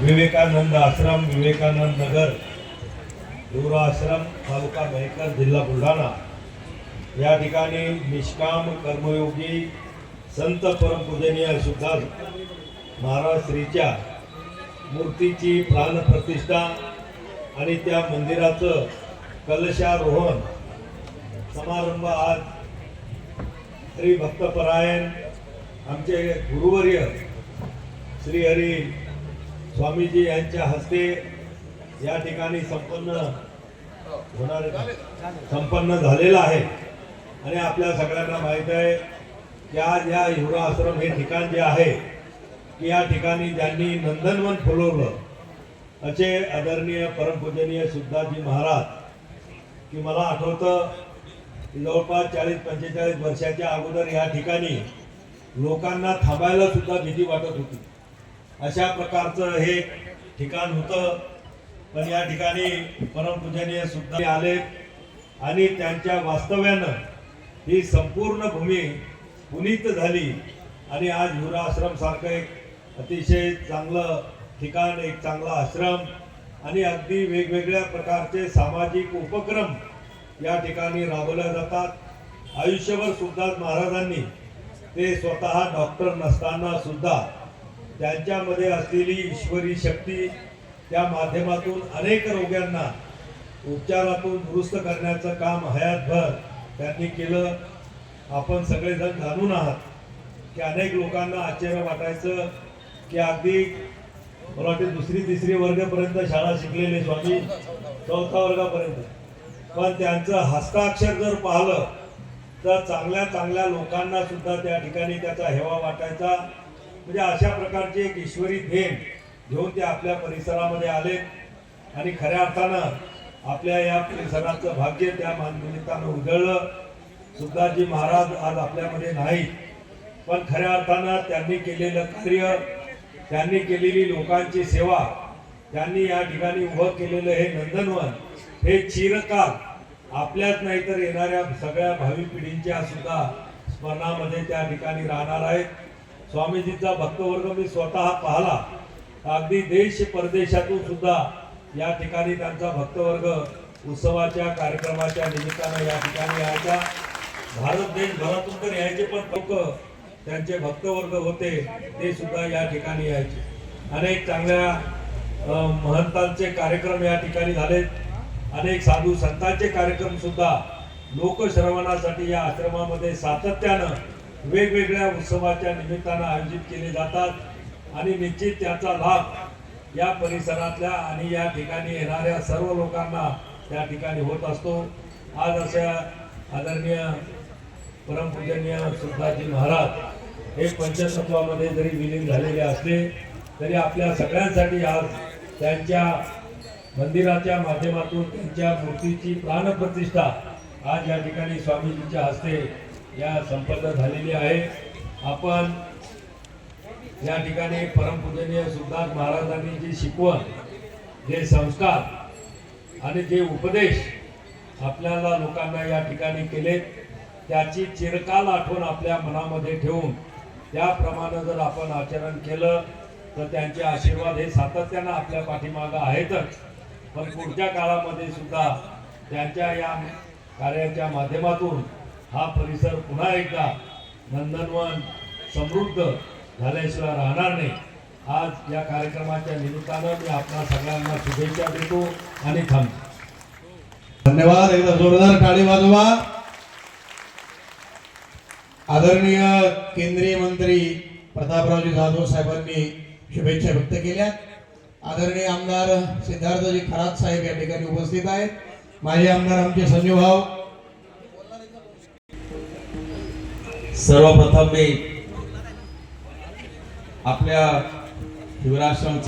विवेकानंद आश्रम विवेकानंद नगर युवरा आश्रम तालुका मेहकर जिल्हा बुलढाणा. या ठिकाणी निष्काम कर्मयोगी संत परमपूजनीय सुद्धा महाराज श्रीच्या मूर्तीची प्राणप्रतिष्ठा आणि त्या मंदिराचं कलशारोहण समारंभ आज श्री भक्तपरायण आमचे गुरुवर्य श्रीहरी स्वामीजी यांच्या हस्ते या ठिकाणी संपन्न होणार संपन्न झालेला आहे. आणि आपल्या सगळ्यांना माहीत आहे की आज या युवा आश्रम हे ठिकाण जे आहे की या ठिकाणी ज्यांनी नंदनवन फुलवलं असे आदरणीय परमपूजनीय सुद्धाजी महाराज की मला आठवतं जवळपास चाळीस पंचेचाळीस वर्षाच्या अगोदर या ठिकाणी लोकांना थांबायला सुद्धा भीती वाटत होती. अशा प्रकारचं हे ठिकाण होतं. पण या ठिकाणी परमपूजनीय सुद्धा आले आणि त्यांच्या वास्तव्यानं ही संपूर्ण भूमी पुनीत झाली. आणि आज युरा आश्रम सारखं एक अतिशय चांगलं ठिकाण एक चांगला आश्रम आणि अगदी वेगवेगळ्या प्रकारचे सामाजिक उपक्रम या ठिकाणी राबवल्या जातात. आयुष्यभर सुद्धा महाराजांनी ते स्वतः डॉक्टर नसताना सुद्धा त्यांच्यामध्ये असलेली ईश्वरी शक्ती त्या माध्यमातून अनेक रोग्यांना उपचारातून दुरुस्त करण्याचं काम हयातभर त्यांनी केलं. आपण सगळेजण जाणून आहात की अनेक लोकांना आश्चर्य वाटायचं की अगदी मला वाटते दुसरी तिसरी वर्गापर्यंत शाळा शिकलेले स्वामी चौथा वर्गापर्यंत. पण त्यांचं हस्ताक्षर जर पाहिलं तर चांगल्या चांगल्या लोकांना सुद्धा त्या ठिकाणी त्याचा हेवा वाटायचा. म्हणजे अशा प्रकारची एक ईश्वरी देण घेऊन ते आपल्या परिसरामध्ये आले. आणि खऱ्या अर्थानं आपल्या या परिसराचं भाग्य त्या माननिमित्तानं उधळलं सुद्धाजी महाराज आज आपल्यामध्ये नाही पण खऱ्या अर्थानं त्यांनी केलेलं कार्य त्यांनी केलेली लोकांची सेवा त्यांनी या ठिकाणी उभं केलेलं हे नंदनवन हे चिरकाल आपल्याच नाही तर येणाऱ्या सगळ्या भावी पिढींच्या सुद्धा स्मरणामध्ये त्या ठिकाणी राहणार आहेत. स्वामीजींचा भक्तवर्ग मी स्वतः पाहला. अगदी देश परदेशातून सुद्धा या ठिकाणी त्यांचा भक्तवर्ग उत्सवाच्या कार्यक्रमाच्या निमित्तानं या ठिकाणी यायचा. भारत देशभरातून तर यायचे पण लोक त्यांचे भक्तवर्ग होते ते सुद्धा या ठिकाणी यायचे. अनेक चांगल्या महंतांचे कार्यक्रम या ठिकाणी झालेत अनेक साधू संतांचे कार्यक्रम सुद्धा लोकश्रवणासाठी या आश्रमामध्ये सातत्यानं वेगवेगळ्या उत्सवाच्या निमित्तानं आयोजित केले जातात आणि निश्चित त्याचा लाभ या परिसरातल्या आणि या ठिकाणी येणाऱ्या सर्व लोकांना त्या ठिकाणी होत असतो. आज अशा आदरणीय परमपूजनीय सुद्धाजी महाराज हे पंचतत्वामध्ये जरी विलीन झालेले असले तरी आपल्या सगळ्यांसाठी आज त्यांच्या मंदिराच्या माध्यमातून त्यांच्या मूर्तीची प्राणप्रतिष्ठा आज या ठिकाणी स्वामीजीच्या हस्ते या संपन्न झालेली आहे. आपण या ठिकाणी परमपूजनीय सुद्धात महाराजांनी जी शिकवण जे संस्कार आणि जे उपदेश आपल्याला लोकांना या ठिकाणी केलेत त्याची चिरकाल आठवण आपल्या मनामध्ये ठेवून त्याप्रमाणे जर आपण आचरण केलं तर त्यांचे आशीर्वाद हे सातत्यानं आपल्या पाठीमागं आहेतच. पण पुढच्या काळामध्ये सुद्धा त्यांच्या या कार्याच्या माध्यमातून हा परिसर पुन्हा एकदा नंदनवन समृद्ध झाल्याशिवाय राहणार नाही. आज या कार्यक्रमाच्या निमित्तानं मी आपल्या सगळ्यांना शुभेच्छा देतो आणि थांबतो. धन्यवाद. एकदा जोरदार टाळी वाजवा. आदरणीय केंद्रीय मंत्री प्रतापरावजी जाधव साहेबांनी शुभेच्छा व्यक्त केल्या. आदरणीय आमदार सिद्धार्थजी खरात साहेब या ठिकाणी उपस्थित आहेत. माझे आमदार आमचे संजू भाऊ सर्वप्रथम मी आपल्या शिवराश्रम